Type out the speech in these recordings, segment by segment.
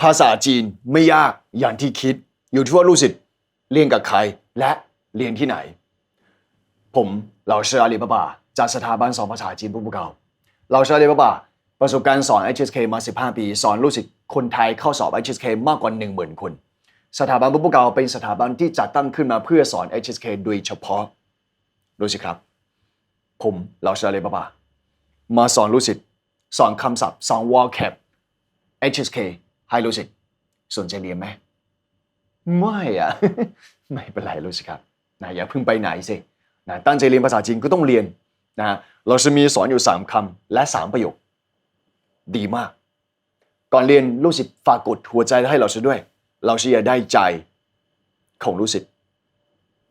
ภาษาจีนไม่ยากอย่างที่คิด อยู่ที่ว่าลูกศิษย์เรียนกับใครและเรียนที่ไหน ผมเหล่าเชออาลีบาบาจากสถาบันสอนภาษาจีนผู้ประกอบเหล่าเชออาลีบาบาประสบการณ์สอน HSK มา 15 ปี สอนลูกศิษย์คนไทยเข้าสอบ HSK มากกว่า 10,000 คน สถาบันผู้ประกอบเป็นสถาบันที่จัดตั้งขึ้นมาเพื่อสอน HSK โดยเฉพาะดูสิครับ ผมเหล่าเชออาลีบาบามาสอนลูกศิษย์สอนคำศัพท์สอน vocab HSK ไฮรู้สิกสนใจเรียนไหมไม่อะ ไม่เป็นไรรู้สิครับนะอย่าเพิ่งไปไหนสินะตั้งใจเรียนภาษาจีนก็ต้องเรียนนะเราจะมีสอนอยู่ 3คำและ 3 ประโยค ดีมาก ก่อนเรียนรู้สิษฝากกดหัวใจให้เราด้วย เราเชียร์ได้ใจของรู้สิษย์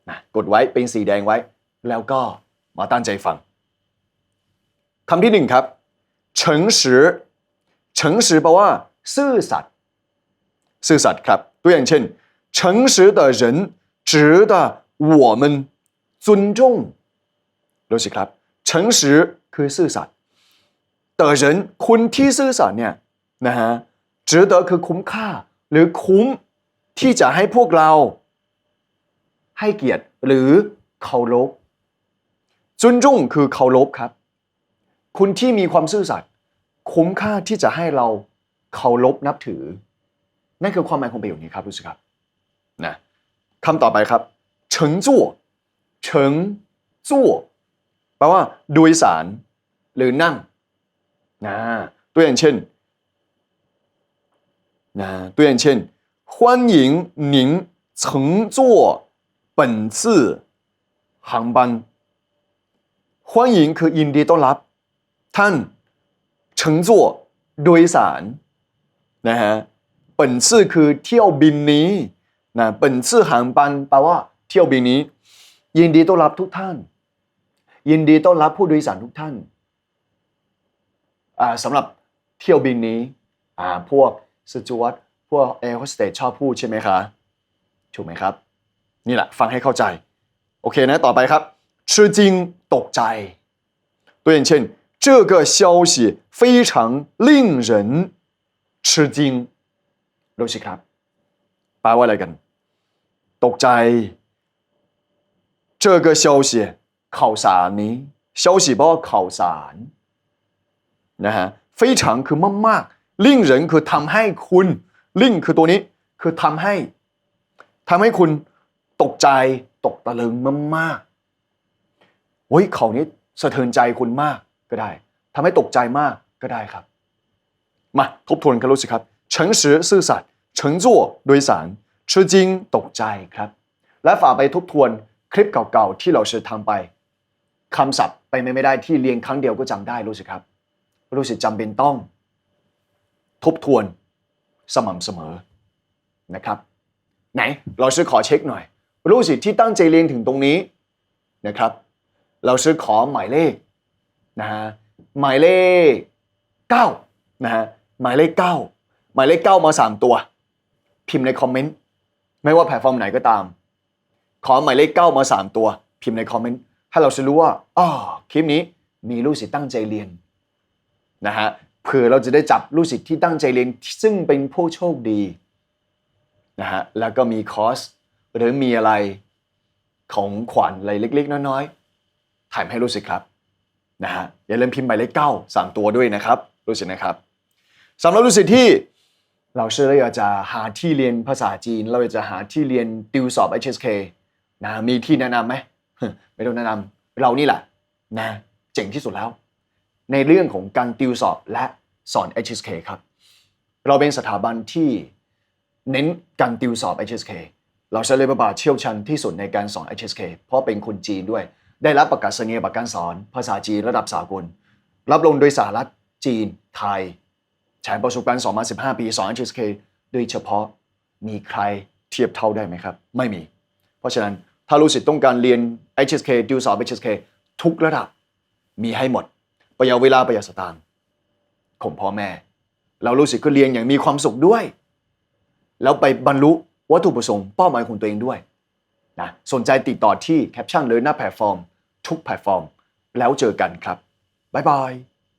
นะกดไว้เป็นสีแดงไว้ แล้วก็มาตั้งใจฟังคำที่หนึ่งครับ诚实诚实แปลว่า ซื่อสัตย์ ซื่อสัตย์ครับ ตัวอย่างเช่น诚实的人值得我们尊重รู้สิครับ诚实คือซื่อสัตย์的人คนที่ซื่อสัตย์เนี่ยนะฮะ值得คือคุ้มค่า หรือคุ้มที่จะให้พวกเรา ให้เกียรติหรือเคารพจุนจุงคือเคารพครับ คุณที่มีความซื่อสัตย์คุ้มค่าที่จะให้เราเคารพนับถือ นั่นคือความหมายของประโยคนี้ครับรู้สึกครับนะคำต่อไปครับเฉิงจั่วเฉิงจั่วแปลว่าโดยสารหรือนั่งนะตัวอย่างเช่นนะตัวอย่างเช่น欢迎您乘坐本次航班欢迎คือยินดีต้อนรับ ท่าน乘坐โดยสารนะฮะ เปิ่นซื่อคือเที่ยวบินนี้นะเปิ่นซื่อหางปันแปลว่าเที่ยวบินนี้ ยินดีต้อนรับทุกท่าน ยินดีต้อนรับผู้โดยสารทุกท่านอ่าสำหรับเที่ยวบินนี้อ่าพวกสจวตพวกแอร์โฮสเตสชอบพูดใช่ไหมคะถูกไหมครับ นี่แหละฟังให้เข้าใจ โอเคนะต่อไปครับ吃惊ตกใจ ตัวอย่างเช่น这个消息非常令人吃惊 รู้สิครับแปลว่าอะไรกัน ตกใจ这个消息ข่าวสารนี้消息แปลว่าข่าวสารนะฮะ非常คือมากๆ令人คือทำให้คุณ令คือตัวนี้คือทำให้ทำให้คุณตกใจตกตะลึงมากๆ เฮ้ยเขานี้สะเทือนใจคุณมากก็ได้ทำให้ตกใจมากก็ได้ครับ มาทบทวนกันรู้สิครับ诚实ซื่อสัตย์ 乘坐โดยสารชื่อจริงตกใจครับ และฝากไปทบทวนคลิปเก่าๆ ที่เราเคยทำไปคำศัพท์ไปไม่ได้ที่เรียนครั้งเดียวก็จำได้รู้สึกครับ รู้สึกจำเป็นต้อง ทบทวนสม่ำเสมอนะครับ ไหนเราซื้อขอเช็คหน่อย รู้สึกที่ตั้งใจเรียนถึงตรงนี้นะครับ เราซื้อขอหมายเลขนะฮะหมายเลข9นะฮะหมายเลข9หมายเลข9มา 3 ตัว พิมพ์ในคอมเมนต์ไม่ว่าแพลตฟอร์มไหนก็ตาม ขอหมายเลข9มา3ตัว พิมพ์ในคอมเมนต์ให้เราจะรู้ว่าอ๋อคลิปนี้มีลูกศิษย์ตั้งใจเรียนนะฮะเผื่อเราจะได้จับลูกศิษย์ที่ตั้งใจเรียน ซึ่งเป็นผู้โชคดีนะฮะแล้วก็มีคอร์สหรือมีอะไรของขวัญอะไรเล็ก ๆ น้อยๆถ่ายให้รู้สึกครับนะฮะอย่าลืมพิมพ์หมายเลขเก้าสามตัวด้วยนะครับรู้สึกนะครับสำหรับรู้สึกที่ เราเชื่อเราอยากจะหาที่เรียนภาษาจีน เราอยากจะหาที่เรียนติวสอบ HSK นะมีที่แนะนำไหมไม่ต้องแนะนำเรานี่แหละนะเจ๋งที่สุดแล้ว ในเรื่องของการติวสอบและสอน HSK ครับ เราเป็นสถาบันที่เน้นการติวสอบ HSK เราใช้เลยประบาเชี่ยวชาญที่สุดในการสอน HSK เพราะเป็นคนจีนด้วย ได้รับประกาศนียบัตรการสอน ภาษาจีนระดับสากล รับรองโดยสหรัฐจีน ไทย ใช้ประสบการณ์สอนมา15 ปีสอน HSK โดยเฉพาะมีใครเทียบเท่าได้ไหมครับ ไม่มี เพราะฉะนั้นถ้ารู้สึกต้องการเรียน HSK ติวสอบ HSK ทุกระดับมีให้หมด ประหยัดเวลาประหยัดสตางค์ของพ่อแม่ เรารู้สึกก็เรียนอย่างมีความสุขด้วย แล้วไปบรรลุวัตถุประสงค์เป้าหมายของตัวเองด้วยนะสนใจติดต่อที่แคปชั่นหรือหน้าแพลตฟอร์ม ทุกแพลตฟอร์ม แล้วเจอกันครับบ๊ายบาย